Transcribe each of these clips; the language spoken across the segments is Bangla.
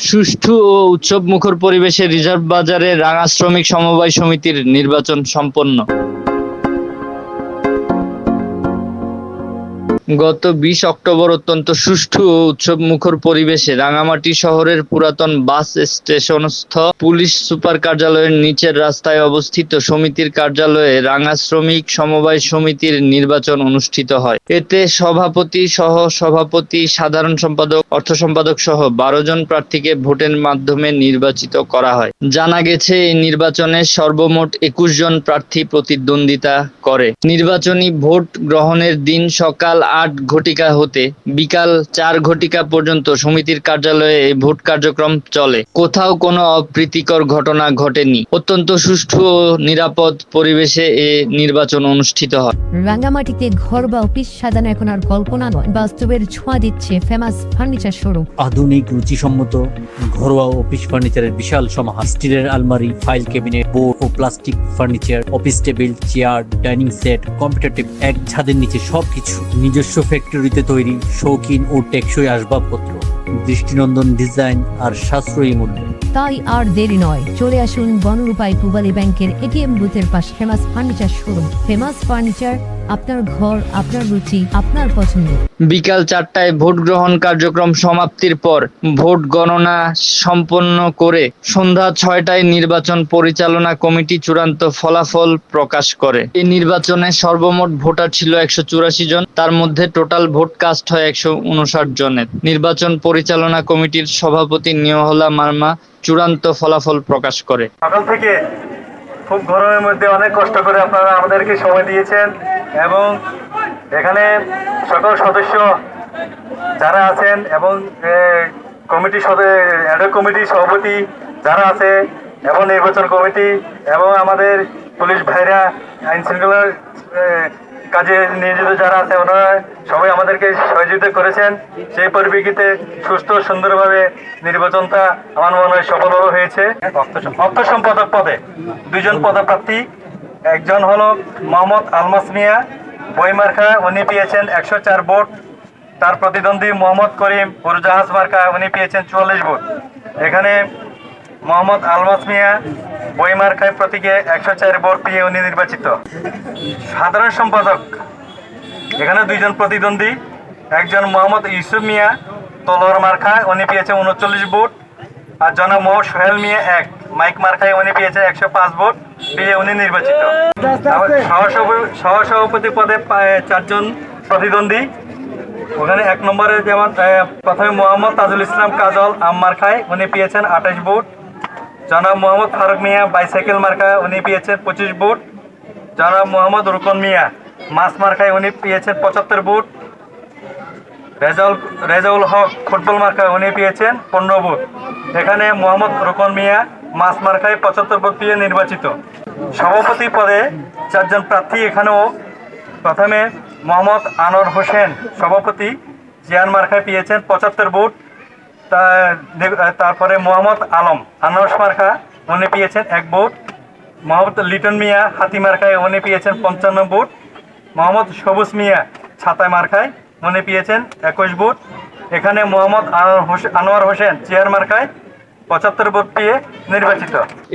সুষ্ঠু ও উৎসবমুখর পরিবেশে রিজার্ভ বাজারে রাঙা শ্রমিক সমবায় সমিতির নির্বাচন সম্পন্ন। গত বিশ অক্টোবর অত্যন্ত সুষ্ঠু ও উৎসব মুখর পরিবেশে রাঙামাটি শহরের পুরাতন বাস স্টেশনস্থ পুলিশ সুপার কার্যালয়ের নিচের রাস্তায় অবস্থিত সমিতির কার্যালয়ে রাঙা শ্রমিক সমবায় সমিতির নির্বাচন অনুষ্ঠিত হয়। এতে সভাপতি সহ সভাপতি, সাধারণ সম্পাদক, অর্থ সম্পাদক সহ বারো জন প্রার্থীকে ভোটের মাধ্যমে নির্বাচিত করা হয়। জানা গেছে, এই নির্বাচনে সর্বমোট একুশ জন প্রার্থী প্রতিদ্বন্দ্বিতা করে। নির্বাচনী ভোট গ্রহণের দিন সকাল আট ঘটিকা হতে বিকাল চার ঘটিকা পর্যন্ত সমিতির কার্যালয়ে এই ভোট কার্যক্রম চলে। কোথাও কোনো অপ্রীতিকর ঘটনা ঘটেনি। অত্যন্ত সুষ্ঠু ও নিরাপদ পরিবেশে এ নির্বাচন অনুষ্ঠিত হয়। রাঙ্গামাটিতে ঘর বা অফিস সাজানো এখন আর কল্পনা নয়। বাস্তবের ছোঁয়া দিচ্ছে ফেমাস ফার্নিচার শোরুম। আধুনিক রুচিসম্মত ঘরোয়া অফিস ফার্নিচারের বিশাল সমাহার। স্টিলের আলমারি ফাইল ক্যাবিনেট বোর্ড ও plastic furniture office table chair dining set computer table এক ছাদের নিচে সবকিছু নিজস্ব ফ্যাক্টরিতে তৈরি শৌখিন ও টেকসই আসবাবপত্র, দৃষ্টিনন্দন ডিজাইন আর সাশ্রয়ী মূল্যে। তাই আর দেরি নয়, চলে আসুন বনরূপায় পূবালী ব্যাংকের এটিএম বুথের পাশে famous furniture showroom famous furniture আপনার ঘর আপনার রুচি আপনার পছন্দ। বিকাল চারটায় ভোট গ্রহণ কার্যক্রম সমাপ্তির পর ভোট গণনা সম্পন্ন করে সন্ধ্যা ছয়টায় নির্বাচন পরিচালনা কমিটি চূড়ান্ত ফলাফল প্রকাশ করে। এই নির্বাচনে সর্বমোট ভোটার ছিল একশো চুরাশি জন তার মধ্যে টোটাল ভোট কাস্ট হয় একশো উনষাট জনের। নির্বাচন পরিচালনা কমিটির সভাপতি নিয়হলা মার্মা চূড়ান্ত ফলাফল প্রকাশ করে। সকাল থেকে খুব গরমের মধ্যে অনেক কষ্ট করে আপনারা আমাদেরকে সময় দিয়েছেন। এবং এখানে সকল সদস্য যারা আছেন এবং কমিটি অ্যাডক কমিটির সভাপতি যারা আছে এবং নির্বাচন কমিটি এবং আমাদের পুলিশ ভাইরা আইন শৃঙ্খলার কাজে নিয়োজিত যারা আছে ওনারা সবাই আমাদেরকে সহযোগিতা করেছেন। সেই পরিপ্রেক্ষিতে সুস্থ সুন্দরভাবে নির্বাচনটা আমার মনে হয় সফলভাবে হয়েছে। অর্থ সম্পাদক পদে। দুজন পদপ্রার্থী। একজন হলো মোহাম্মদ আলমাস মিয়া বইমার্খা উনি পেয়েছেন একশো চার ভোট। তার প্রতিদ্বন্দ্বী মোহাম্মদ করিম উরজাহাজ মার্কা, উনি পেয়েছেন চুয়াল্লিশ ভোট। এখানে মোহাম্মদ আলমাস মিয়া বইমার্খায় প্রতীকে একশো চার ভোট পেয়ে উনি নির্বাচিত। সাধারণ সম্পাদক, এখানে দুইজন প্রতিদ্বন্দ্বী, একজন মোহাম্মদ ইউসুফ মিয়া, তলোয়ার মার্খায় উনি পেয়েছে উনচল্লিশ ভোট। আর জনাব মোহাম্মদ সোহেল মিয়া এক। মাইক মার্খায় উনি পেয়েছে একশো পাঁচ ভোট পেয়ে উনি নির্বাচিত। সহসভাপতি পদে চারজন প্রতিদ্বন্দ্বী। ওখানে এক নম্বরে যেমন প্রথমে মোহাম্মদ তাজুল ইসলাম কাজল আম মার্খায় উনি পেয়েছেন আঠাশ ভোট। জনাব মোহাম্মদ ফারুক মিয়া বাইসাইকেল মার্কা উনি পেয়েছেন পঁচিশ ভোট। জনাব মোহাম্মদ রুকন মিয়া মাছ মার্কায় উনি পেয়েছেন পঁচাত্তর ভোট। রেজাউল রেজাউল হক ফুটবল মার্কায় উনি পেয়েছেন পনেরো ভোট। এখানে মোহাম্মদ রুকন মিয়া, মাছ মার্কায় পঁচাত্তর ভোট পেয়ে নির্বাচিত। সভাপতি পদে চারজন প্রার্থী এখানেও। প্রথমে মোহাম্মদ আনোয়ার হোসেন, সভাপতি, জিয়ান মার্কায় পেয়েছেন পঁচাত্তর ভোট। তারপরে মোহাম্মদ আলম আনোয়ার মার্কা, উনি পেয়েছেন এক ভোট। মোহাম্মদ লিটন মিয়া, হাতি মার্কায় উনি পেয়েছেন পঞ্চান্ন ভোট। মোহাম্মদ সবুজ মিয়া, ছাতায় মার্কায় উনি পেয়েছেন একুশ ভোট। এখানে মোহাম্মদ আনোয়ার হোসেন চেয়ার মার্কায়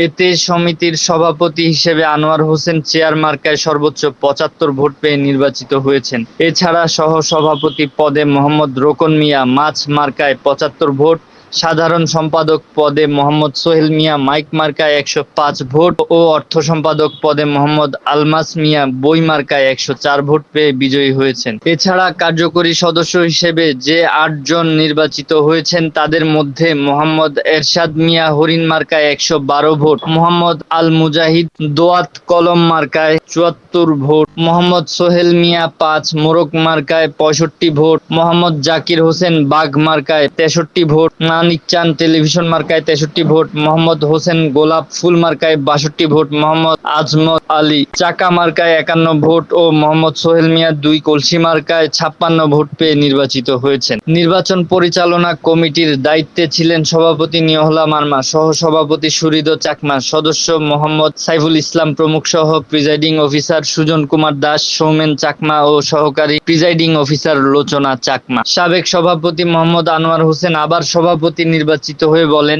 এতে সমিতির সভাপতি হিসেবে আনোয়ার হোসেন চেয়ার মার্কায় সর্বোচ্চ পঁচাত্তর ভোট পেয়ে নির্বাচিত হয়েছেন। এছাড়া সহ সভাপতি পদে মোহাম্মদ রোকন মিয়া মাছ মার্কায় পঁচাত্তর ভোট সাধারণ সম্পাদক পদে মোহাম্মদ সোহেল মিয়া, মাইক মার্কায় একশো পাঁচ ভোট ও অর্থ সম্পাদক পদে মোহাম্মদ আলমাস মিয়া, বই মার্কায় একশো চার ভোট পেয়ে বিজয়ী হয়েছেন। এছাড়া কার্যকরী সদস্য হিসেবে যে আটজন নির্বাচিত হয়েছেন, তাদের মধ্যে মোহাম্মদ এরশাদ মিয়া, হরিণ মার্কায় একশো বারো ভোট, মোহাম্মদ আল মুজাহিদ দোয়াত কলম মার্কায় চুয়াত্তর ভোট মোহাম্মদ সোহেল মিয়া পাঁচ মোরক মার্কায় পঁয়ষট্টি ভোট, মোহাম্মদ জাকির হোসেন বাঘ মার্কায় তেষট্টি ভোট, মানিক চান টেলিভিশন মার্কায় তেষট্টি ভোট, মোহাম্মদ হোসেন গোলাপ ফুল মার্কায় বাষট্টি ভোট, মোহাম্মদ আজমত আলী চাকা মার্কায় একান্ন ভোট ও মোহাম্মদ সোহেল মিয়া দুই কলসি মার্কায় ছাপ্পান্ন ভোট পেয়ে নির্বাচিত হয়েছেন। নির্বাচন পরিচালনা কমিটির দায়িত্বে ছিলেন সভাপতি নিয়হলা মার্মা সহ সভাপতি সুরিদ চাকমা, সদস্য মোহাম্মদ সাইফুল ইসলাম প্রমুখ সহ প্রিজাইডিং অফিসার সুজন কুমার কুমার দাস, সৌমেন চাকমা ও সহকারী প্রিজাইডিং অফিসার লোচনা চাকমা। সাবেক সভাপতি মোহাম্মদ আনোয়ার হোসেন আবার সভাপতি নির্বাচিত হয়ে বলেন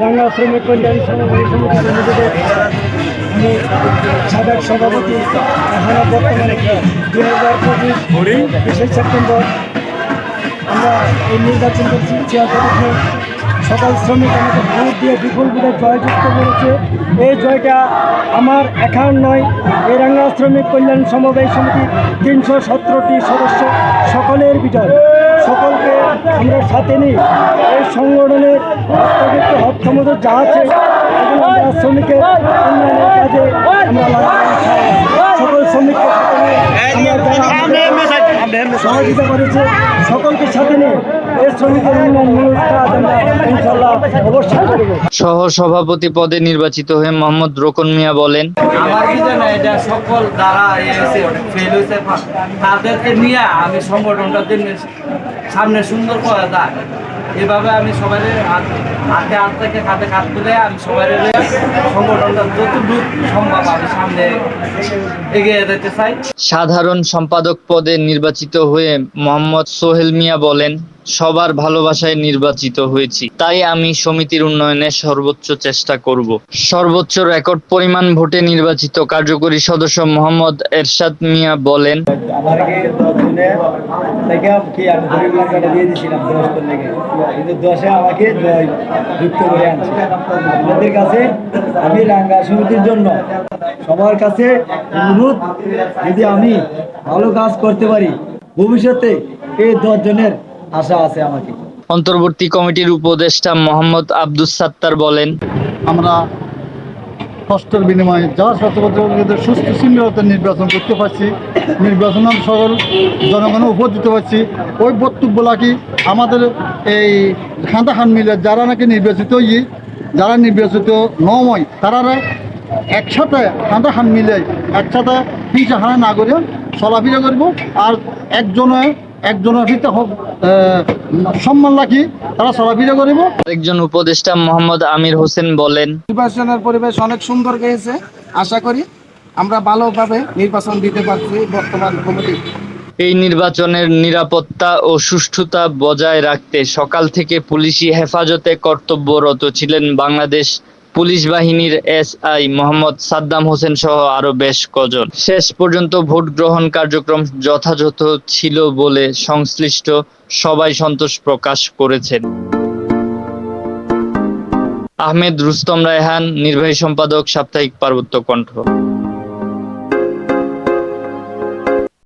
বাংলা শ্রমিক সাবেক সভাপতি বর্তমানে দুই হাজার পঁচিশ সেপ্টেম্বর আমরা এই নির্বাচন করছি সকল শ্রমিক আমাকে ভোট দিয়ে বিপুল ভোটে জয়যুক্ত করেছে। এই জয়টা আমার একার নয়। এই রাঙ্গা শ্রমিক কল্যাণ সমবায় সমিতির তিনশো সতেরোটি সদস্য, সকলের বিজয়। সকলকে আমরা সাথে নিই এই সংগঠনের অত্যধিক হক্ষমতা যা আছে শ্রমিকের উন্নয়নের কাজে আমরা সকল শ্রমিককে সহযোগিতা করেছে। সকলকে সাথে নিয়ে সহ সভাপতি পদে নির্বাচিত হয়ে মোহাম্মদ রোকন মিয়া বলেন আমার কি জানা এটা সকল দ্বারা এসে ফেল হয়েছে তাদেরকে নিয়ে আমি সংগঠনটা সামনে সুন্দর করা এভাবে আমি সবাই হাতে হাত থেকে হাতে হাত তুলে আমি সবাই সংগঠনটা যতটুকু সম্ভব আমি সামনে এগিয়ে যেতে চাই। সাধারণ সম্পাদক পদে নির্বাচিত হয়ে মোহাম্মদ সোহেল মিয়া বলেন সবার ভালোবাসায় নির্বাচিত হয়েছি। তাই আমি সমিতির উন্নয়নে সর্বোচ্চ চেষ্টা করব। সর্বোচ্চ রেকর্ড পরিমাণ ভোটে নির্বাচিত কার্যকরী সদস্য মোহাম্মদ এরশাদ মিয়া বলেন সবার কাছে অনুরোধ, যদি আমি ভালো কাজ করতে পারি, ভবিষ্যতে এই দশ জনের আশা আছে আমাকে। অন্তর্বর্তী কমিটির উপদেষ্টা মোহাম্মদ আব্দুস সাত্তার বলেন আমরা কষ্টের বিনিময়ে যা সচরাচর সুস্থ শৃঙ্খলতা নির্বাচন করতে পারছি নির্বাচন সকল জনগণের উপর দিতে পারছি ওই বক্তব্য কি আমাদের এই খান মিলে যারা নাকি নির্বাচিত ইয়ে যারা নির্বাচিত নময় তারা একসাথে খান মিলে একসাথে পিছা হানা না করে চলাফিরা করব। আর একজনে ভিতরে হোক সম্মান রাখি তারা চলাফিরা করব। আরেকজন উপদেষ্টা মোহাম্মদ আমির হোসেন বলেন নির্বাচনের পরিবেশ অনেক সুন্দর গিয়েছে আশা করি আমরা ভালোভাবে নির্বাচন দিতে পারছি বর্তমান কমিটি। এই নির্বাচনের নিরাপত্তা ও সুষ্ঠুতা বজায় রাখতে সকাল থেকে পুলিশি হেফাজতে কর্তব্যরত ছিলেন বাংলাদেশ পুলিশ বাহিনীর এসআই মোহাম্মদ সাদ্দাম হোসেন সহ আরও বেশ কজন। শেষ পর্যন্ত ভোট গ্রহণ কার্যক্রম যথাযথ ছিল বলে সংশ্লিষ্ট সবাই সন্তোষ প্রকাশ করেছেন। আহমেদ রুস্তম রায়হান, নির্বাহী সম্পাদক সাপ্তাহিক পার্বত্য কণ্ঠ।